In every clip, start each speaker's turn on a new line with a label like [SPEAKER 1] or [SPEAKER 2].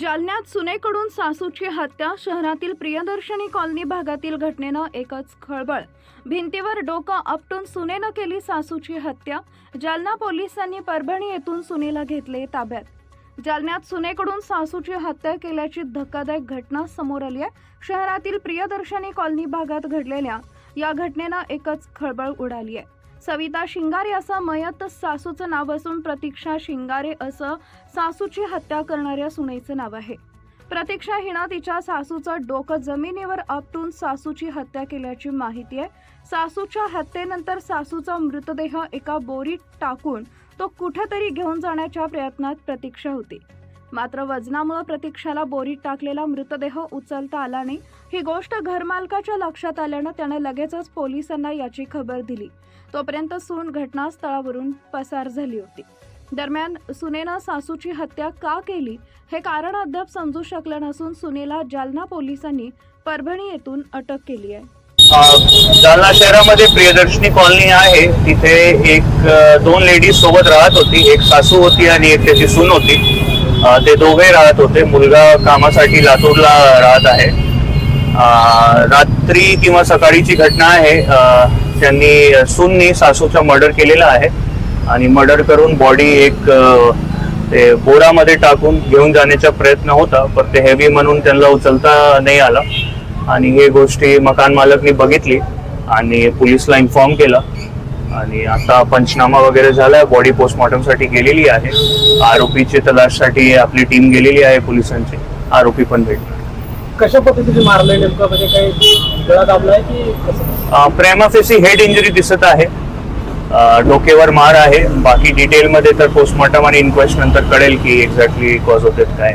[SPEAKER 1] जालन्यात सुनेकडून सासूची हत्या शहरातील प्रियदर्शनी कॉलनी भागातील घटनेनं एकच खळबळ. भिंतीवर डोकं आपटून सुनेनं केली सासूची हत्या. जालना पोलिसांनी परभणी येथून सुनेला घेतले ताब्यात. जालन्यात सुनेकडून सासूची हत्या केल्याची धक्कादायक घटना समोर आली आहे. शहरातील प्रियदर्शनी कॉलनी भागात घडलेल्या या घटनेनं एकच खळबळ उडाली आहे. सविता शिंगारे असं मयत सासूचं नाव असून प्रतीक्षा शिंगारे असं सासूची हत्या करणाऱ्या सुनेचं नाव आहे. प्रतीक्षा हिनं तिच्या सासूचं डोकं जमिनीवर आपटून सासूची हत्या केल्याची माहिती आहे. सासूच्या हत्येनंतर सासूचा मृतदेह एका बोरीत टाकून तो कुठेतरी घेऊन जाण्याच्या प्रयत्नात प्रतीक्षा होती. मात्र वजनामुळे प्रतीक्षाला बोरीत टाकलेला मृतदेह उचलता आला नाही. ही गोष्ट घरमालकाच्या लक्षात आल्यानं त्याने लगेचच पोलिसांना याची खबर दिली. तोपर्यंत सून घटनास्थळावरून पसार झाली होती. दरम्यान सुनेनं सासूची हत्या का केली हे कारण अद्याप समजू शकलं नसून सुनेला जालना पोलिसांनी परभणी येथून अटक केली आहे.
[SPEAKER 2] जालना शहरामध्ये प्रियदर्शनी कॉलनी आहे. तिथे एक दोन लेडीज सोबत राहत होती. एक सासू होती आणि एक त्याची सून होती. ते दोघे राहत होते. मुलगा कामासाठी लातूरला राहत आहे. रात्री किंवा सकाळीची घटना आहे. त्यांनी सूननी सासूचा मर्डर केलेला आहे आणि मर्डर करून बॉडी एक ते बोरामध्ये टाकून घेऊन जाण्याचा प्रयत्न होता पण ते हेवी म्हणून त्यांना उचलता नाही आला. आणि हे गोष्टी मकान मालकनी बघितली आणि पोलिसला इन्फॉर्म केला. आणि आता पंचनामा वगैरे झालाय बॉडी पोस्टमॉर्टमसाठी गेलेली आहे. आरोपीची तलाशसाठी आपली टीम गेलेली आहे पोलिसांची. आरोपी पण भेटला
[SPEAKER 3] कशा पद्धतीने मारलंय नेमकं? म्हणजे काही गळा दाबलाय की कसं?
[SPEAKER 2] प्रेमाफेसी हेड इंजुरी दिसत आहे. डोकेवर मार आहे. बाकी डिटेल मध्ये तर पोस्टमॉर्टम आणि इन्क्वेस्ट नंतर कळेल की एक्झॅक्टली कॉज होते काय.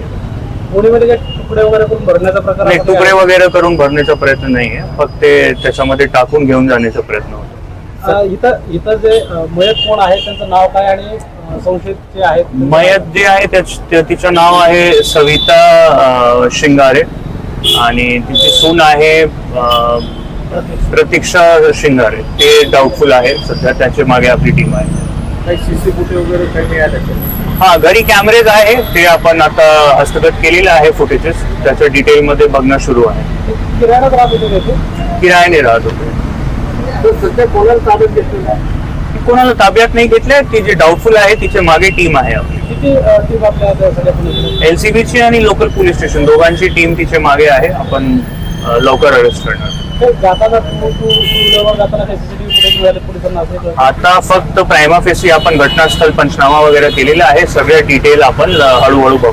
[SPEAKER 3] काही तुकडे वगैरे करून भरण्याचा प्रकार
[SPEAKER 2] नाही तुकडे? वगैरे करून भरण्याचा प्रयत्न नाहीये. फक्त ते त्याच्यामध्ये टाकून घेऊन जाण्याचा प्रयत्न होता.
[SPEAKER 3] इथं इथं जे मयत कोण आहे त्यांचं नाव काय आणि अं, संशयित जे आहेत
[SPEAKER 2] मयत जे आहे त्याच- ते- तिचं नाव आहे सविता शिंगारे. आणि तिची सून आहे प्रतीक्षा शिंगारे. ते डाऊटफुल आहे. सध्या त्याच्यामागे आपली टीम आहे.
[SPEAKER 3] काही सीसी फुटेज वगैरे काही मिळाले त्याच्यात?
[SPEAKER 2] हा घरी कॅमेरेज आहे. ते आपण आता हस्तगत केलेलं आहे फुटेजेस त्याच्या डिटेल मध्ये बघणं सुरू आहे. किरायाने राहत होते
[SPEAKER 3] सध्या कोणाला ताब्यात घेतलेलं आहे?
[SPEAKER 2] ती कोणाला ताब्यात नाही घेतलंय ती जे डाऊटफुल आहे तिच्यामागे टीम आहे आपली.
[SPEAKER 3] किती टीम आपल्या
[SPEAKER 2] एलसीबीची आणि लोकल पोलीस स्टेशन दोघांची टीम तिच्यामागे आहे आपण अ, लवकर अरेस्ट करणार.
[SPEAKER 3] जाताना तू तू टू जाताना काही सीसीटीव्ही फुटेज मिळाले पोलिसांना असं काही?
[SPEAKER 2] आता फक्त प्रायमा फेसी आपण घटनास्थळ पंचनामा वगैरे केलेला आहे सगळे डिटेल आपण हळूहळू बघू.